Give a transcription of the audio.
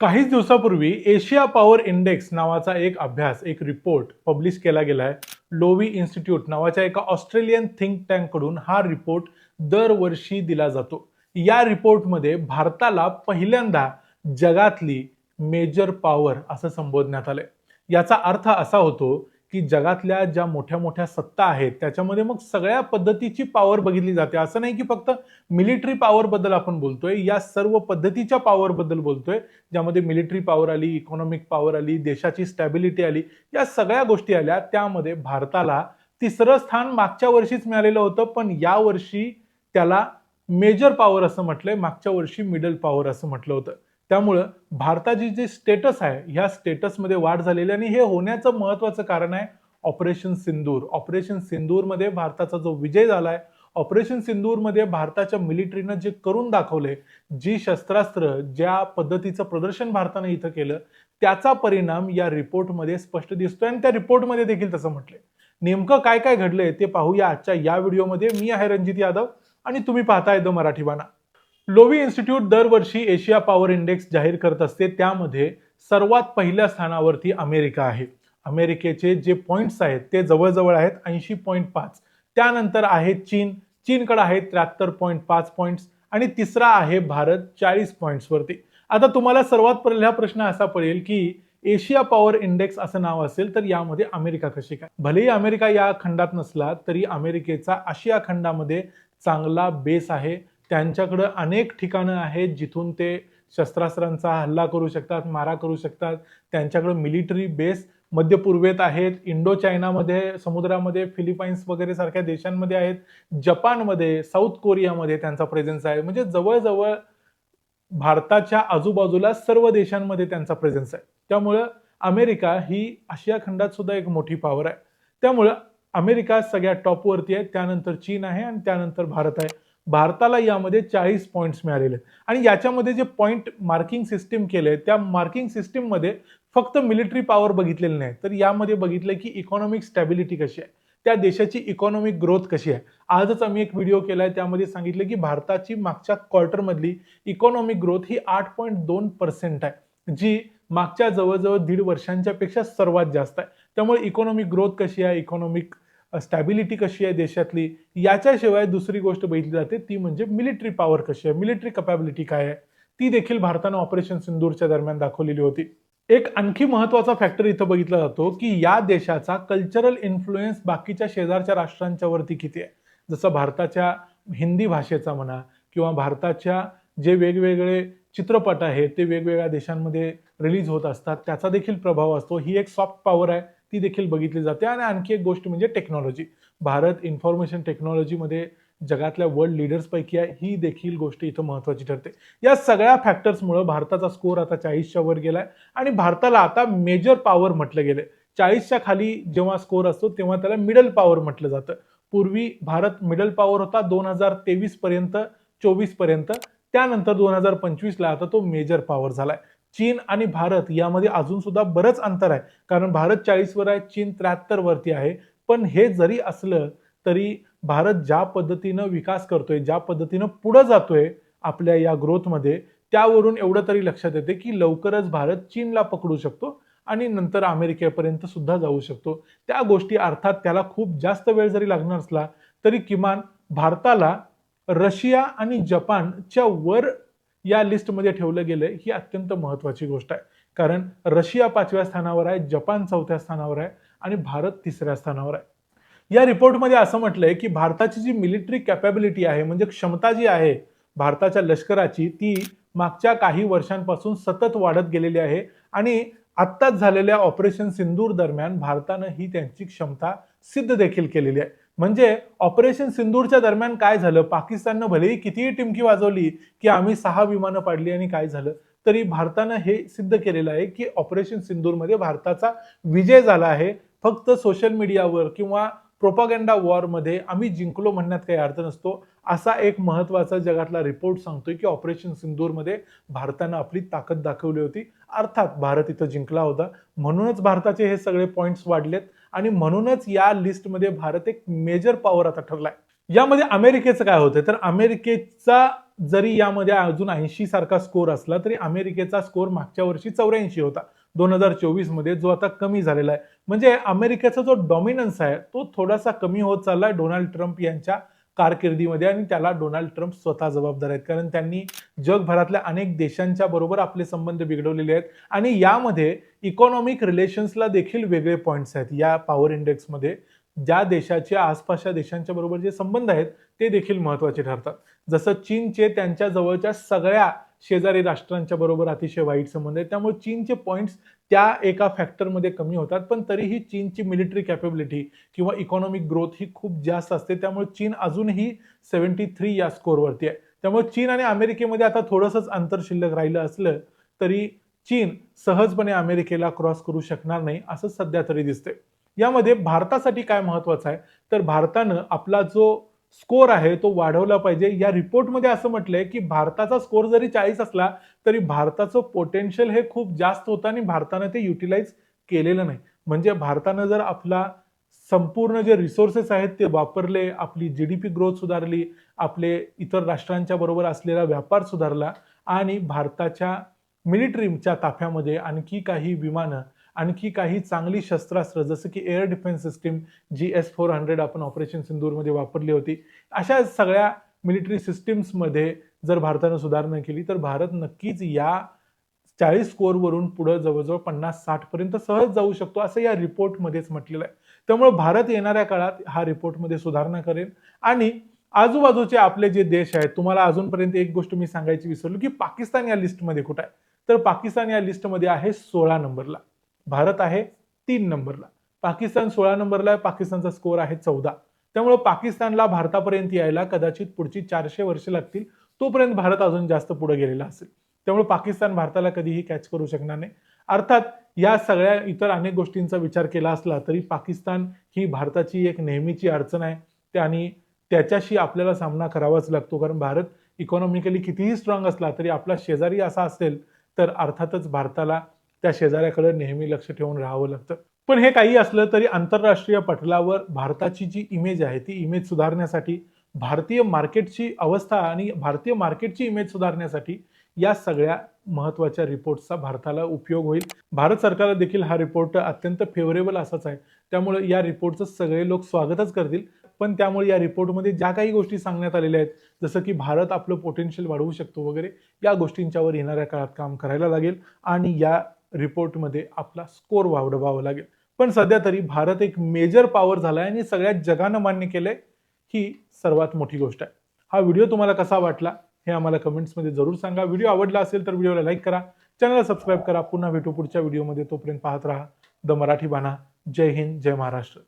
काहीच दिवसापूर्वी Asia power index नावाचा एक अभ्यास एक रिपोर्ट पब्लिश केला गेला आहे लोवी इन्स्टिट्यूट नावाच्या एका ऑस्ट्रेलियन थिंक टँककडून हा रिपोर्ट दरवर्षी दिला जातो. या रिपोर्टमध्ये भारताला पहिल्यांदा जगातली मेजर पॉवर असं संबोधण्यात आलंय. याचा अर्थ असा होतो की जगातल्या ज्या मोठ्या मोठ्या सत्ता आहेत त्याच्यामध्ये मग सगळ्या पद्धतीची पॉवर बघितली जाते. असं नाही की फक्त मिलिटरी पॉवरबद्दल आपण बोलतोय या सर्व पद्धतीच्या पॉवरबद्दल बोलतोय ज्यामध्ये मिलिटरी पॉवर आली इकॉनॉमिक पॉवर आली देशाची स्टॅबिलिटी आली या सगळ्या गोष्टी आल्या. त्यामध्ये भारताला तिसरं स्थान मागच्या वर्षीच मिळालेलं होतं पण या वर्षी त्याला मेजर पॉवर असं म्हटलंय मागच्या वर्षी मिडल पॉवर असं म्हटलं होतं. त्यामुळं भारताची जी स्टेटस आहे ह्या स्टेटसमध्ये वाढ झालेली आहे आणि हे होण्याचं महत्वाचं कारण आहे ऑपरेशन सिंदूर ऑपरेशन सिंदूरमध्ये भारताचा जो विजय झाला आहे ऑपरेशन सिंदूरमध्ये भारताच्या मिलिटरीनं जे करून दाखवले जी शस्त्रास्त्र ज्या पद्धतीचं प्रदर्शन भारतानं इथं केलं त्याचा परिणाम या रिपोर्टमध्ये स्पष्ट दिसतोय आणि त्या रिपोर्टमध्ये देखील तसं म्हटलंय. नेमकं काय काय घडलंय ते पाहूया आजच्या या व्हिडिओमध्ये मी आहे रणजित यादव आणि तुम्ही पाहताय the Marathi Bana. Lowy institute दरवर्षी एशिया पॉवर इंडेक्स जाहीर करत असते. त्यामध्ये सर्वात पहिल्या स्थानावरती अमेरिका आहे. अमेरिकेचे जे पॉईंट्स आहेत ते जवळजवळ आहेत ऐंशी पॉईंट पाच. त्यानंतर आहे चीन. चीनकडे आहे त्र्याहत्तर पॉईंट पाच पॉईंट्स आणि तिसरा आहे भारत चाळीस पॉईंट्सवरती आता तुम्हाला सर्वात पहिला प्रश्न असा पडेल की एशिया पॉवर इंडेक्स असं नाव असेल तर यामध्ये अमेरिका कशी काय? भलेही अमेरिका या खंडात नसला तरी अमेरिकेचा आशिया खंडामध्ये चांगला बेस आहे. त्यांच्याकडं अनेक ठिकाणं आहेत जिथून ते शस्त्रास्त्रांचा हल्ला करू शकतात मारा करू शकतात. त्यांच्याकडं मिलिटरी बेस मध्य पूर्वेत आहेत. इंडो चायनामध्ये समुद्रामध्ये फिलिपाईन्स वगैरे सारख्या देशांमध्ये आहेत. जपानमध्ये साऊथ कोरियामध्ये त्यांचा प्रेझेन्स आहे. म्हणजे जवळजवळ भारताच्या आजूबाजूला सर्व देशांमध्ये त्यांचा प्रेझेन्स आहे. त्यामुळं अमेरिका ही आशिया खंडात सुद्धा एक मोठी पॉवर आहे. त्यामुळं अमेरिका सगळ्यात टॉपवरती आहे. त्यानंतर चीन आहे आणि त्यानंतर भारत आहे. भारताला यामध्ये चाळीस पॉईंट्स मिळालेले आहेत. आणि याच्यामध्ये जे पॉईंट मार्किंग सिस्टीम केले त्या मार्किंग सिस्टीममध्ये फक्त मिलिटरी पॉवर बघितलेली नाही. तर यामध्ये बघितलं की इकॉनॉमिक स्टॅबिलिटी कशी आहे? त्या देशाची इकॉनॉमिक ग्रोथ कशी आहे? आजच आम्ही एक व्हिडिओ केला आहे त्यामध्ये सांगितलं की भारताची मागच्या क्वार्टरमधली इकॉनॉमिक ग्रोथ ही आठ पॉईंट दोन पर्सेंट आहे जी मागच्या जवळजवळ दीड वर्षांच्या पेक्षा सर्वात जास्त आहे. त्यामुळे इकॉनॉमिक ग्रोथ कशी आहे? इकॉनॉमिक स्टॅबिलिटी कशी आहे देशातली याच्याशिवाय दुसरी गोष्ट बघितली जाते ती म्हणजे मिलिटरी पॉवर कशी आहे मिलिटरी कपॅबिलिटी काय आहे. ती देखील भारतानं ऑपरेशन सिंदूरच्या दरम्यान दाखवलेली होती. एक आणखी महत्त्वाचा फॅक्टर इथं बघितला जातो की या देशाचा कल्चरल इन्फ्लुएन्स बाकीच्या शेजारच्या राष्ट्रांच्या वरती किती आहे. जसं भारताच्या हिंदी भाषेचा म्हणा किंवा भारताच्या जे वेगवेगळे चित्रपट आहेत ते वेगवेगळ्या देशांमध्ये रिलीज होत असतात त्याचा देखील प्रभाव असतो. ही एक सॉफ्ट पॉवर आहे. ती देखील बघितली जाते. आणि आणखी एक गोष्ट म्हणजे टेक्नॉलॉजी भारत इन्फॉर्मेशन टेक्नॉलॉजीमध्ये जगातल्या वर्ल्ड लिडर्सपैकी आहे. ही देखील गोष्ट इथं महत्त्वाची ठरते. या सगळ्या फॅक्टर्समुळं भारताचा स्कोअर आता चाळीसच्या वर गेलाय. आणि भारताला आता मेजर पॉवर म्हटलं गेलंय. चाळीसच्या खाली जेव्हा स्कोअर असतो तेव्हा त्याला मिडल पॉवर म्हटलं जातं. पूर्वी भारत मिडल पॉवर होता दोन हजार तेवीस पर्यंत चोवीसपर्यंत. त्यानंतर दोन हजार पंचवीसला आता तो मेजर पॉवर झालाय. चीन आणि भारत यामध्ये अजून सुद्धा बरंच अंतर आहे. कारण भारत चाळीसवर आहे चीन त्र्याहत्तर वरती आहे. पण हे जरी असलं तरी भारत ज्या पद्धतीनं विकास करतोय ज्या पद्धतीनं पुढं जातोय आपल्या या ग्रोथमध्ये त्यावरून एवढं तरी लक्षात येते की लवकरच भारत चीनला पकडू शकतो आणि नंतर अमेरिकेपर्यंत सुद्धा जाऊ शकतो. त्या गोष्टी अर्थात त्याला खूप जास्त वेळ जरी लागणार असला तरी किमान भारताला रशिया आणि जपानच्या वर या लिस्टमध्ये ठेवलं गेलं ही अत्यंत महत्वाची गोष्ट आहे. कारण रशिया पाचव्या स्थानावर आहे जपान चौथ्या स्थानावर आहे आणि भारत तिसऱ्या स्थानावर आहे. या रिपोर्टमध्ये असं म्हटलंय की भारताची जी मिलिटरी कॅपॅबिलिटी आहे म्हणजे क्षमता जी आहे भारताच्या लष्कराची ती मागच्या काही वर्षांपासून सतत वाढत गेलेली आहे आणि आत्ताच झालेल्या ऑपरेशन सिंदूर दरम्यान भारतानं ही त्यांची क्षमता सिद्ध देखील केलेली आहे. म्हणजे ऑपरेशन सिंदूरच्या दरम्यान काय झालं? पाकिस्ताननं भलेही कितीही टिमकी वाजवली की आम्ही सहा विमानं पाडली आणि काय झालं? तरी भारतानं हे सिद्ध केलेलं आहे की ऑपरेशन सिंदूरमध्ये भारताचा विजय झाला आहे. फक्त सोशल मीडियावर किंवा प्रोपागेंडा वॉरमध्ये आम्ही जिंकलो म्हणण्यात काही अर्थ नसतो. असा एक महत्त्वाचा जगातला रिपोर्ट सांगतोय की ऑपरेशन सिंदूरमध्ये भारतानं आपली ताकद दाखवली होती. अर्थात भारत इथं जिंकला होता. म्हणूनच भारताचे हे सगळे पॉईंट्स वाढलेत. आणि म्हणूनच या लिस्टमध्ये भारत एक मेजर पॉवर आता ठरलाय. यामध्ये अमेरिकेचं काय होतं तर अमेरिकेचा जरी यामध्ये अजून ऐंशी सारखा स्कोर असला तरी अमेरिकेचा स्कोर मागच्या वर्षी चौऱ्याऐंशी होता. दोन हजार चोवीसमध्ये जो आता कमी झालेला आहे. म्हणजे अमेरिकेचा जो डॉमिनन्स आहे तो थोडासा कमी होत चाललाय. डोनाल्ड ट्रम्प यांच्या कारकिर्दीमध्ये आणि त्याला डोनाल्ड ट्रम्प स्वतः जबाबदार आहेत. कारण त्यांनी जगभरातल्या अनेक देशांच्या बरोबर आपले संबंध बिघडवलेले आहेत. आणि यामध्ये इकॉनॉमिक रिलेशन्सला देखील वेगळे पॉईंट्स आहेत. या पॉवर इंडेक्समध्ये ज्या देशाचे आसपासच्या देशांच्या बरोबर जे संबंध आहेत ते देखील महत्त्वाचे ठरतात. जसं चीनचे त्यांच्या जवळच्या सगळ्या शेजारी राष्ट्रांच्या बरोबर अतिशय वाईट संबंध आहेत. त्यामुळे चीनचे पॉईंट्स त्या एका फॅक्टरमध्ये कमी होतात. पण तरीही चीनची मिलिटरी कॅपेबिलिटी किंवा इकॉनॉमिक ग्रोथ ही खूप जास्त असते. त्यामुळे चीन अजूनही सेव्हन्टी थ्री या स्कोरवरती आहे. त्यामुळे चीन आणि अमेरिकेमध्ये आता थोडंसंच अंतर शिल्लक राहिलं असलं तरी चीन सहजपणे अमेरिकेला क्रॉस करू शकणार नाही असं सध्या तरी दिसतंय. यामध्ये भारतासाठी काय महत्वाचं आहे? तर भारतानं आपला जो स्कोर आहे तो वाढवला पाहिजे. या रिपोर्टमध्ये असं म्हटलंय की भारताचा स्कोर जरी चाळीस असला तरी भारताचं पोटेन्शियल हे खूप जास्त होतं आणि भारतानं ते युटिलाइज केलेलं नाही. म्हणजे भारतानं जर आपला संपूर्ण जे रिसोर्सेस आहेत ते वापरले आपली जी डी पी ग्रोथ सुधारली आपले इतर राष्ट्रांच्या बरोबर असलेला व्यापार सुधारला आणि भारताच्या मिलिटरीच्या ताफ्यामध्ये आणखी काही विमानं आणखी काही चांगली शस्त्रास्त्र जसं की एअर डिफेन्स सिस्टीम जी एस फोर हंड्रेड आपण ऑपरेशन सिंदूरमध्ये वापरली होती. अशा सगळ्या मिलिटरी सिस्टीम्समध्ये जर भारतानं सुधारणा केली तर भारत नक्कीच या चाळीस स्कोअरवरून पुढं जवळजवळ पन्नास साठपर्यंत सहज जाऊ शकतो असं या रिपोर्टमध्येच म्हटलेलं आहे. त्यामुळे भारत येणाऱ्या काळात हा रिपोर्टमध्ये सुधारणा करेल. आणि आजूबाजूचे आपले जे देश आहेत तुम्हाला अजूनपर्यंत एक गोष्ट मी सांगायची विसरलो की पाकिस्तान या लिस्टमध्ये कुठं आहे? तर पाकिस्तान या लिस्टमध्ये आहे सोळा नंबरला. भारत आहे तीन नंबरला. पाकिस्तान सोळा नंबरला आहे पाकिस्तानचा स्कोअर आहे चौदा. त्यामुळे पाकिस्तानला भारतापर्यंत यायला कदाचित पुढची चारशे वर्ष लागतील तोपर्यंत भारत अजून जास्त पुढे गेलेला असेल. त्यामुळे पाकिस्तान भारताला कधीही कॅच करू शकणार नाही. अर्थात या सगळ्या इतर अनेक गोष्टींचा विचार केला असला तरी पाकिस्तान ही भारताची एक नेहमीची अडचण आहे. ते आणि त्याच्याशी आपल्याला सामना करावाच लागतो कारण भारत इकॉनॉमिकली कितीही स्ट्रॉंग असला तरी आपला शेजारी असा असेल तर अर्थातच भारताला त्या शेजाऱ्याकडे नेहमी लक्ष ठेवून राहावं लागतं. पण हे काही असलं तरी आंतरराष्ट्रीय पटलावर भारताची जी इमेज आहे ती इमेज सुधारण्यासाठी भारतीय मार्केटची अवस्था आणि भारतीय मार्केटची इमेज सुधारण्यासाठी या सगळ्या महत्त्वाच्या रिपोर्टचा भारताला उपयोग होईल. भारत सरकारला देखील हा रिपोर्ट अत्यंत फेवरेबल असाच आहे. त्यामुळे या रिपोर्टचं सगळे लोक स्वागतच करतील. पण त्यामुळे या रिपोर्टमध्ये ज्या काही गोष्टी सांगण्यात आलेल्या आहेत जसं की भारत आपलं पोटेन्शियल वाढवू शकतो वगैरे या गोष्टींच्यावर येणाऱ्या काळात काम करायला लागेल. आणि या रिपोर्टमध्ये आपला स्कोर वाढवावा लागेल. पण सध्या तरी भारत एक मेजर पॉवर झाला आहे आणि सगळ्यात जगानं मान्य केलंय ही सर्वात मोठी गोष्ट आहे. हा व्हिडिओ तुम्हाला कसा वाटला हे आम्हाला कमेंट्समध्ये जरूर सांगा. व्हिडिओ आवडला असेल तर व्हिडिओला लाईक करा. चॅनलला सबस्क्राईब करा. पुन्हा भेटू पुढच्या व्हिडिओमध्ये तोपर्यंत पाहत राहा. द मराठी बाणा. जय हिंद जय महाराष्ट्र.